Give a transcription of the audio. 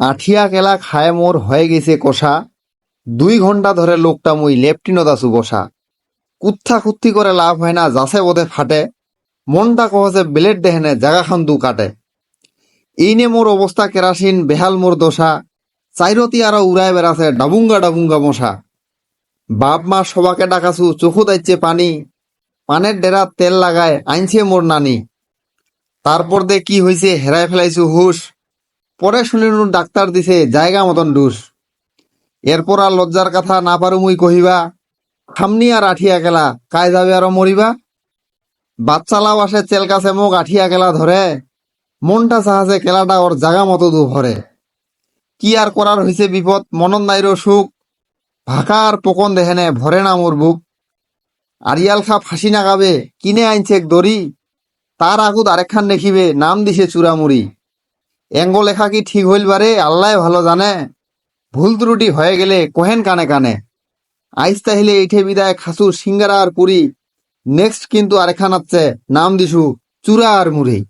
আঠিয়া কেলা খায় মোর হয়ে গেছে কষা। দুই ঘণ্টা ধরে লোকটা মুই লেপটিনত আছু বসা। কুত্থা কুত্তি করে লাভ হয় না যাছে বোধে ফাটে। মনটা কহছে ব্লেড দেহেনে জাগা খান দু কাটে। এইনে মোর অবস্থা কেরাসিন বেহাল মোর দশা। চাইরতি আরও উড়াই বেড়াছে ডাবুঙ্গা ডাবুঙ্গা মশা। বাপ মা সবাকে ডাকাছু চোখু দাইছে পানি। পানের ডেরা তেল লাগায় আইনছে মোর নানি। তারপর দে কি হইছে হেরাই ফেলাইছু, হুশ। পরে শুনিনু ডাক্তার দিছে, জায়গা মতন ডুস। এরপর আর লজ্জার কথা না মুই কহিবা। খামনি আর আঠিয়া গেলা, কায় যাবে আর মরিবা? বাচ্চালাও আসে চেল কাছে মোক আঠিয়া গেলা ধরে। মনটা চাহাছে কেলাটা ওর জাগা মতো দু ভরে কি আর করার হইছে বিপদ, মনন নাইরো সুখ। ভাকা আর পকন দেহেনে, ভরে না মোর বুক। আরিয়াল খা ফাঁসি নাগাবে, কিনে আইনছে এক দড়ি। তার আগুদ আরেকখান দেখিবে, নাম দিছে চূড়ামুড়ি। এঙ্গ লেখা কি ঠিক হইল বারে? আল্লাহ ভালো জানে। ভুল ত্রুটি হয়ে গেলে কোহেন কানে কানে। আইস হিলে ইঠে বিদায় খাসু সিঙ্গারা আর পুরি। নেক্সট কিন্তু আরেখান আছে। নাম দিছু চূড়া আর মুড়ি।